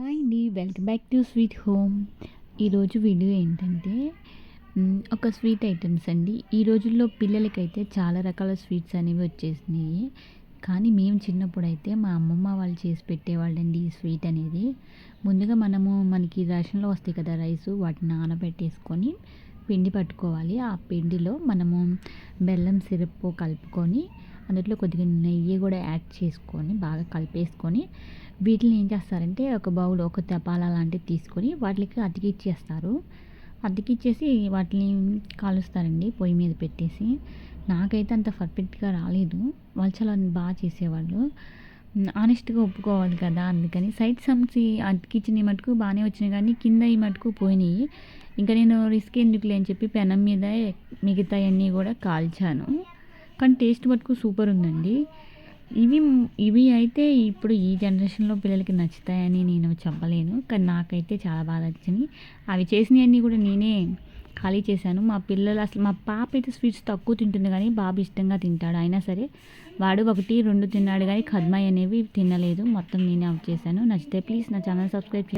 Hi అండి. Welcome back to sweet home. ఈరోజు video ఏంటంటే ఒక స్వీట్ ఐటమ్స్ అండి. ఈ రోజుల్లో పిల్లలకైతే చాలా రకాల స్వీట్స్ అనేవి వచ్చేసినాయి. కానీ మేము చిన్నప్పుడు అయితే మా అమ్మమ్మ వాళ్ళు చేసి పెట్టేవాళ్ళండి ఈ స్వీట్ అనేది. ముందుగా మనము మనకి రేషన్లో వస్తాయి కదా రైస్ వాటిని నానబెట్టేసుకొని పిండి పట్టుకోవాలి. ఆ పిండిలో మనము బెల్లం సిరప్ కలుపుకొని అందులో కొద్దిగా నెయ్యి కూడా యాడ్ చేసుకొని బాగా కలిపేసుకొని వీటిని ఏం చేస్తారంటే ఒక బౌల్ ఒక తపాలా లాంటివి తీసుకొని వాటికి అతికిచ్చేస్తారు. అతికిచ్చేసి వాటిని కాలుస్తారండి పొయ్యి మీద పెట్టేసి. నాకైతే అంత పర్ఫెక్ట్గా రాలేదు. వాళ్ళు చాలా బాగా చేసేవాళ్ళు. ఆనెస్ట్గా ఒప్పుకోవాలి కదా అందుకని. సైడ్ సమ్స్ అతికిచ్చిన మటుకు బాగానే వచ్చినాయి కానీ కింద ఈ మటుకు పోయినాయి. ఇంకా నేను రిస్క్ ఎందుకులే అని చెప్పి పెనం మీద మిగతాయన్నీ కూడా కాల్చాను. కానీ టేస్ట్ మటుకు సూపర్ ఉందండి. ఇవి ఇవి అయితే ఇప్పుడు ఈ జనరేషన్లో పిల్లలకి నచ్చుతాయని నేను చెప్పలేను. కానీ నాకైతే చాలా బాగా నచ్చింది అవి చేసినవన్నీ కూడా నేనే ఖాళీ చేశాను. మా పిల్లలు అసలు మా పాప అయితే స్వీట్స్ తక్కువ తింటుంది కానీ బాబు ఇష్టంగా తింటాడు. అయినా సరే వాడు ఒకటి రెండు తిన్నాడు కానీ కద్మాయి అనేవి తినలేదు. మొత్తం నేనే ఆఫ్ చేశాను. నచ్చితే ప్లీజ్ నా ఛానల్ సబ్స్క్రైబ్